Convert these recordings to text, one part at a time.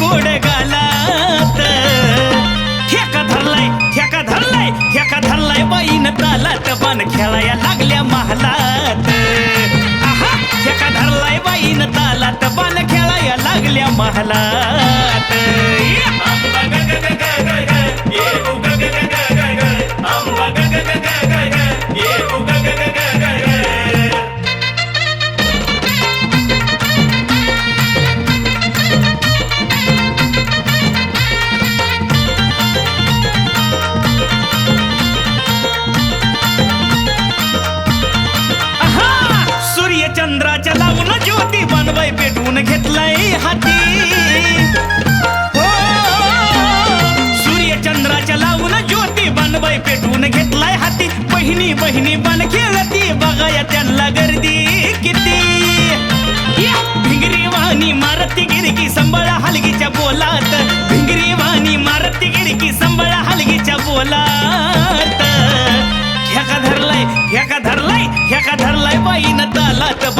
गोड गालात. ठेका धरलाय ठेका धरलाय ठेका धरलाय बाईन तालात. बाण खेळाया लागल्या महालात. ठेका धरलाय बाईन तालात. बाण खेळाया लागल्या महालात.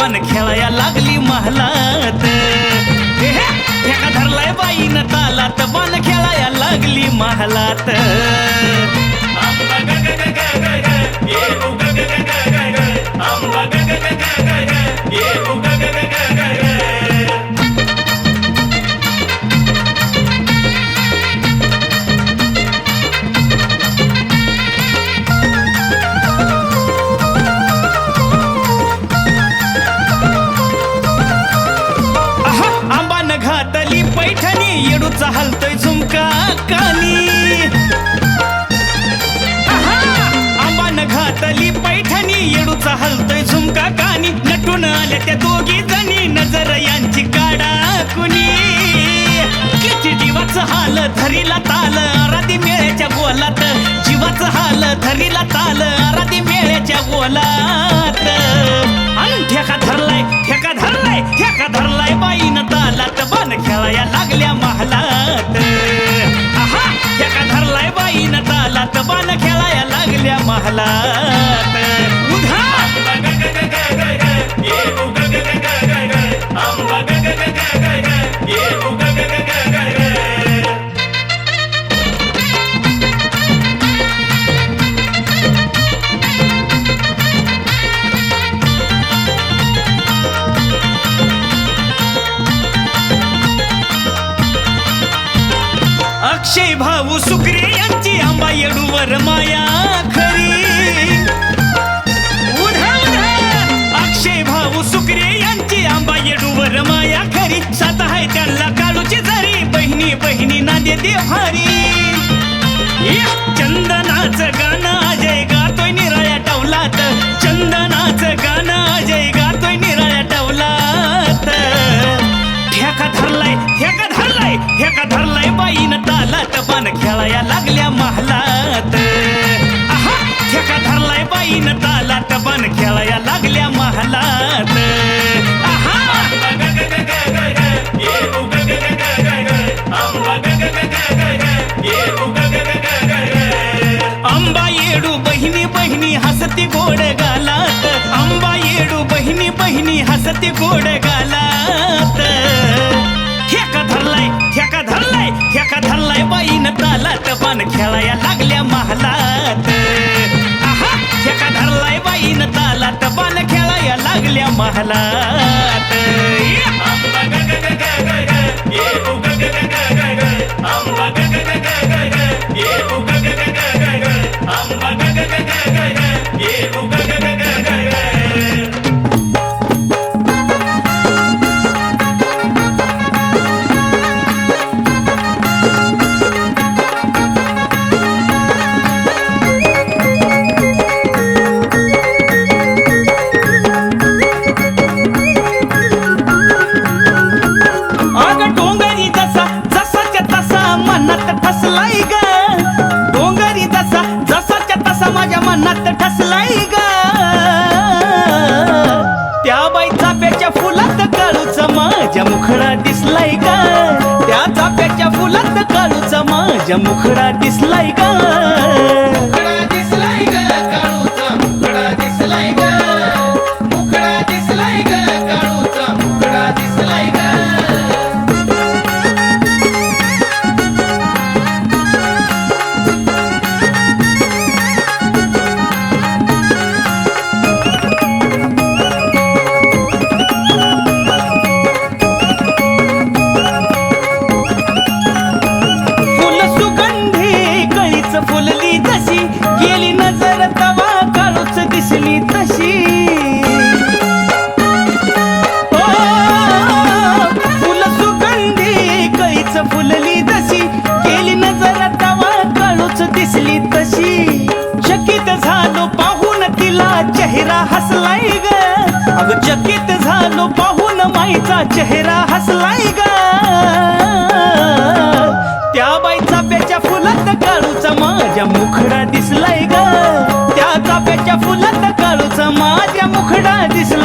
पण खेळाया लागली महालात. धरलाय बाईन तालात पण खेळाया लागली महालात. हलतोय झुमका कानी. नटून आल्या त्या दोघी जणी. नजर यांची काडा कुणी. किती जीवाच हाल धरीला ताल. आराधी मेळ्याच्या बोलात. जीवाच हाल धरीला ताल. आराधी मेळ्याच्या बोलात. आणि ठेका धरलाय ठेका धरलाय ठेका धरलाय बाईन तालात. बाण खेळाया लागल्या महालात. ठेका धरलाय बाईन तालात. बाण खेळाया लागल्या महालात. ईश्वर माया खरी. उन्हा अक्षय भाऊ सुकरे यांची आंबा येडूवर माया खरी. सात आहे त्यांना काळूची झरी बहिणी बहिणी ना देते भारी. चंदनाचं गाणं हसती गोड गालात. आंबा येडू बहिणी बहिणी हसती गोड गालात. ठेका धरलाय ठेका धरलाय ठेका धरलाय बाईन तालात. पण खेळाया लागल्या महालात. ठेका धरलाय बाईन तालात. पान खेळाया लागल्या महालात. तुझ्या मुखडा दिसला फुलली तशी गेली नजर तवा काळूच दिसली तशी. दिसली तशी. चकित पाहून तिला चेहरा हसलाय ग. अग चकित झालो पाहून माईचा चेहरा हसलाय ग. मुखडा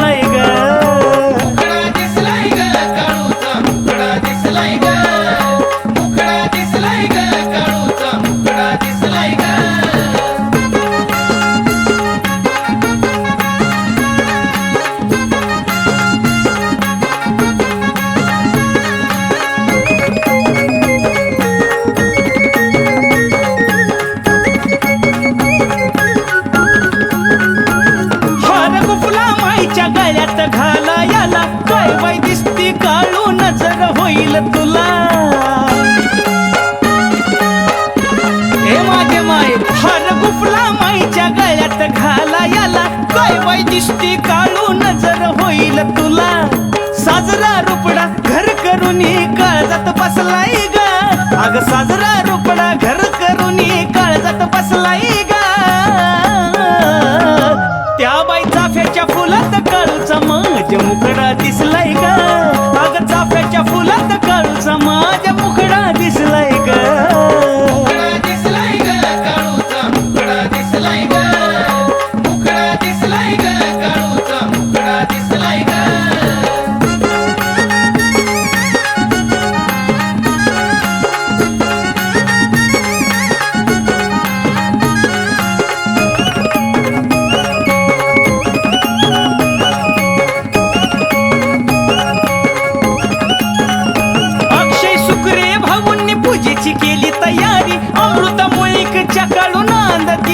हे माझे माय हार गुफला माईच्या गळ्यात घाला याला. काय बाई दिसती काळू नजर होईल तुला. साजरा रुपडा घर करून काळजात बसलाय ग. अग साजरा रुपडा घर करून काळजात बसलाय ग. त्या बाई चाफ्याच्या फुलात काळूचा माझ्या मुकडा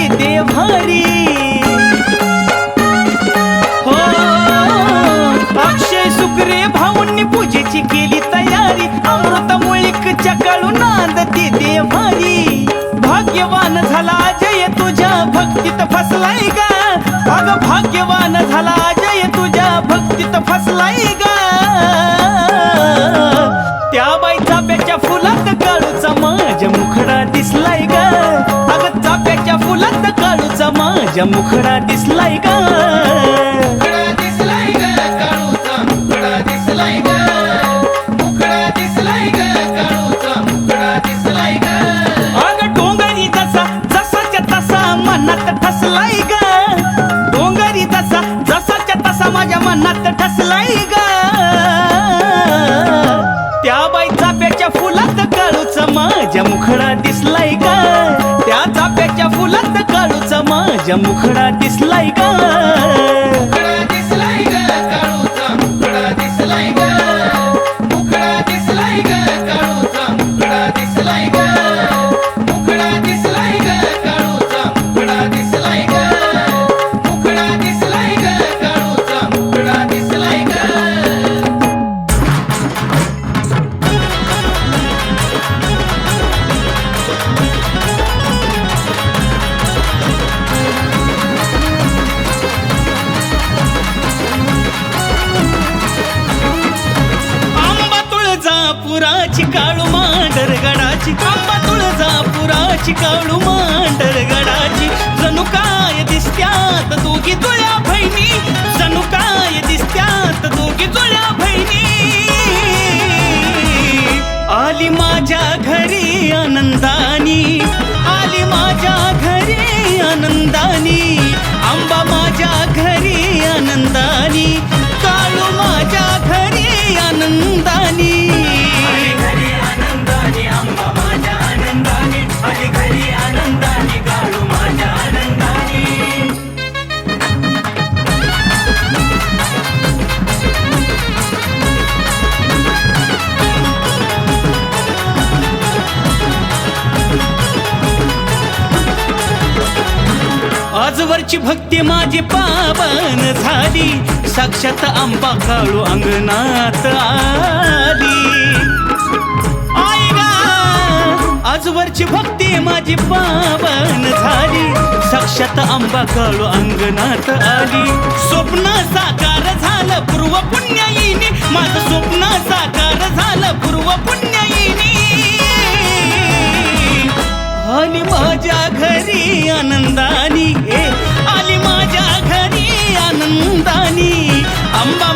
नांदती देभारी हो अक्षय सुकरे भाऊंनी पूजेची केली तयारी. अमृता मुळीकच्या काढून नांदती देभारी भाग्यवान झाला जय तुझ्या भक्तीत फसलाय गा. अग भाग्यवान झाला जय तुझ्या भक्तीत फसलाय गा. माझ्या मुखडा दिसलाय का? मुखडा दिसलाय का चिकाळू काळू मांडर गडाची आंबा तुळजापुराची काळू मांडर गडाची. जणू काय दिसत्यात दोघी जुळ्या बहिणी? जणू काय दिसत्यात दोघी जुळ्या बहिणी? आली माझ्या घरी आनंदानी आली माझ्या घरी आनंदानी. आंबा आजवरची भक्ती माझी पावन झाली. साक्षात आंबा काळू अंगणात आली. आई आजवरची भक्ती माझी पावन झाली. साक्षात आंबा काळू अंगणात आली. स्वप्न साकार झालं पूर्व पुण्याईने माझं स्वप्न साकार आली माझ्या घरी आनंदानी. आली माझ्या घरी आनंदानी. आंबा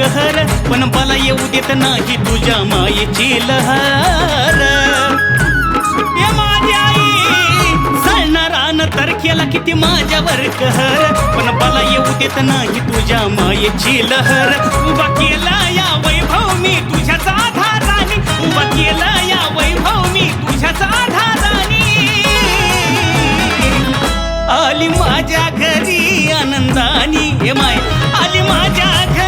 कहर पण मला येऊ देत नाही तुझ्या मायेची लहर. ये माझी आई सळणारान तर केला किती माझ्यावर कहर. पण मला येऊ देत नाही तुझ्या मायेची लहर. उभा केला या वैभव मी तुझ्याच आधाराने. उभा केला या वैभव मी तुझ्याच आधाराने. आली माझ्या घरी आनंदानी. हे माय आली माझ्या घरी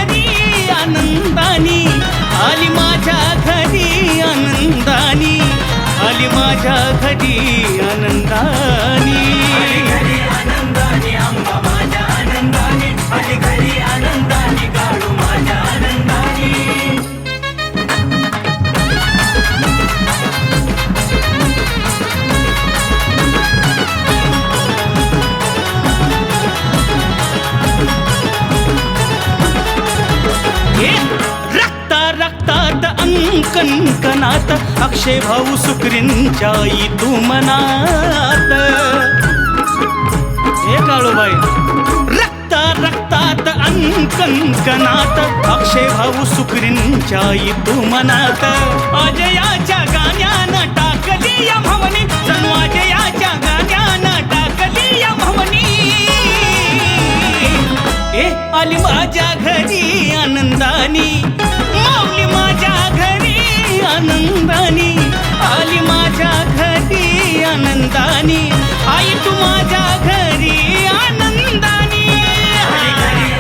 आनंदानी आली माझ्या घरी आनंदानी आली माझ्या घरी अंकन अक्षय भाऊ सुकरींच्या आई तू मनात हे काळूबाई रक्ता रक्तात अंकन अक्षय भाऊ सुकरींच्या आई तू मनात अजयाच्या गाण्यानं टाकली या भवनी जणू अजयाच्या गाण्यानं टाकली या भवनी. ए आली माझ्या घरी आनंदानी. आनंदानी आली माझ्या घरी आनंदानी. आई तू माझ्या घरी आनंदानी.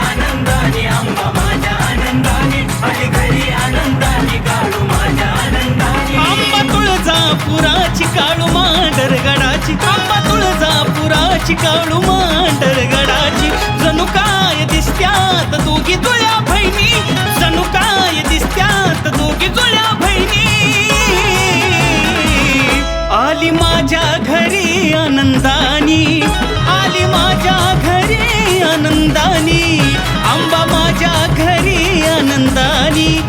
आनंदाने अंबा माझ्या आनंदाने. आली घरी आनंदाने काढू माझ्या आनंदाने. आंबा तुळजापुराची काळू मांडर गडाची आंबा तुळजापुराची काळू मांडर गडाची जणू काय दिसत्यात दोघी जुळ्या बहिणी? आनंदानी. आली माझ्या घरी आनंदानी. आंबा माझ्या घरी आनंदानी.